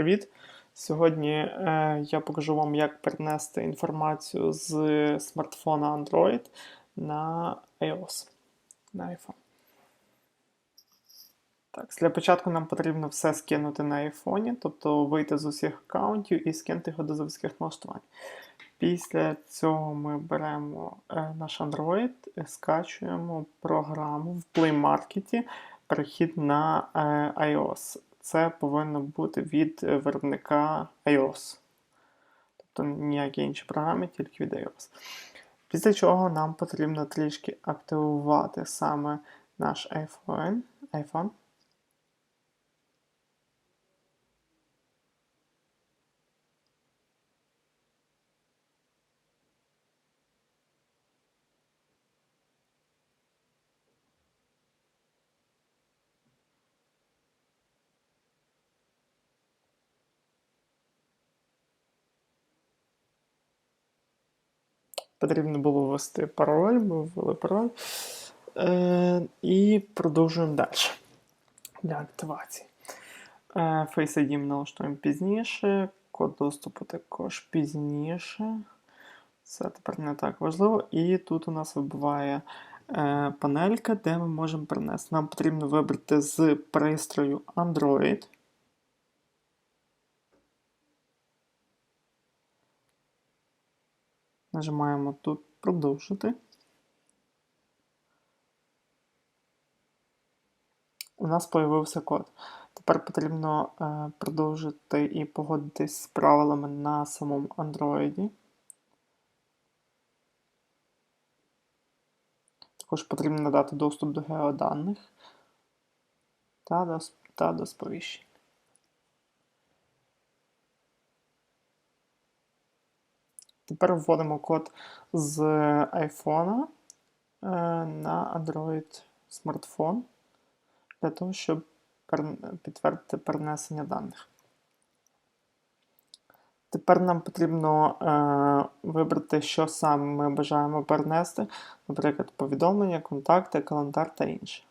привіт! Сьогодні е, я покажу вам, як перенести інформацію з смартфона Android на iOS на iPhone. Так, Для початку нам потрібно все скинути на iPhone, тобто вийти з усіх аккаунтів і скинути його до заводських налаштувань. Після цього ми беремо е, наш Android, скачуємо програму в Play Market, перехід на е, iOS це повинно бути від е, виробника iOS. Тобто ніякі інші програми, тільки від iOS. Після чого нам потрібно трішки активувати саме наш iPhone. iPhone. Потрібно було ввести пароль, ми ввели пароль. Е, І продовжуємо далі для активації. Е, Face ID ми налаштуємо пізніше, код доступу також пізніше. Це тепер не так важливо. І тут у нас вибуває е, панелька, де ми можемо перенести. Нам потрібно вибрати з пристрою Android. Нажимаємо тут продовжити. У нас з'явився код. Тепер потрібно е, продовжити і погодитись з правилами на самому Android. Також потрібно надати доступ до геоданих та до, та до сповіщень. Тепер вводимо код з iPhone е, на Android смартфон для того, щоб підтвердити перенесення даних. Тепер нам потрібно е, вибрати, що саме ми бажаємо перенести, наприклад, повідомлення, контакти, календар та інше.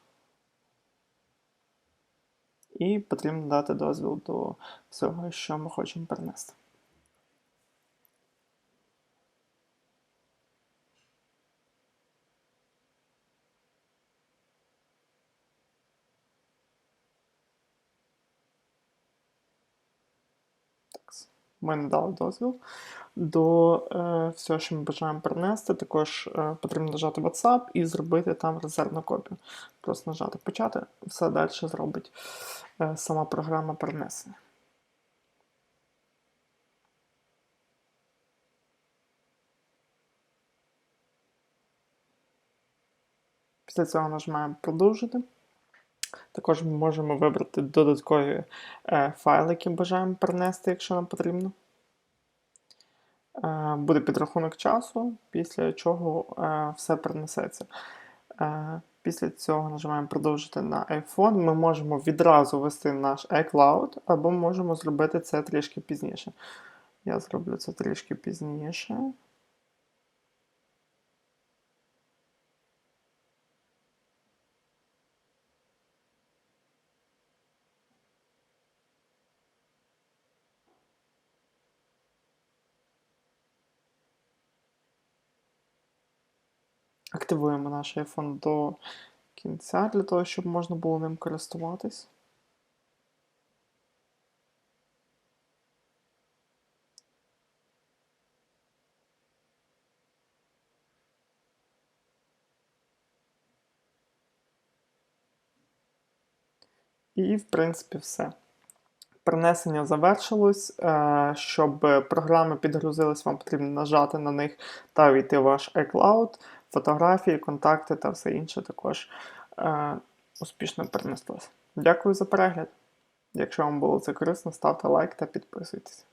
І потрібно дати дозвіл до всього, що ми хочемо перенести. Ми надали дозвіл до е, всього, що ми бажаємо перенести. Також е, потрібно нажати WhatsApp і зробити там резервну копію. Просто нажати почати, все далі зробить е, сама програма перенесення. Після цього нажимаємо продовжити. Також ми можемо вибрати додаткові е, файли, які бажаємо перенести, якщо нам потрібно. Е, буде підрахунок часу, після чого е, все перенесеться. Після цього нажимаємо продовжити на iPhone. Ми можемо відразу ввести наш iCloud, або можемо зробити це трішки пізніше. Я зроблю це трішки пізніше. Активуємо наш iPhone до кінця для того, щоб можна було ним користуватись. І, в принципі, все. Перенесення завершилось. Е, щоб програми підгрузились, вам потрібно нажати на них та війти в ваш iCloud фотографії, контакти та все інше також е, успішно перенеслося. Дякую за перегляд. Якщо вам було це корисно, ставте лайк та підписуйтесь.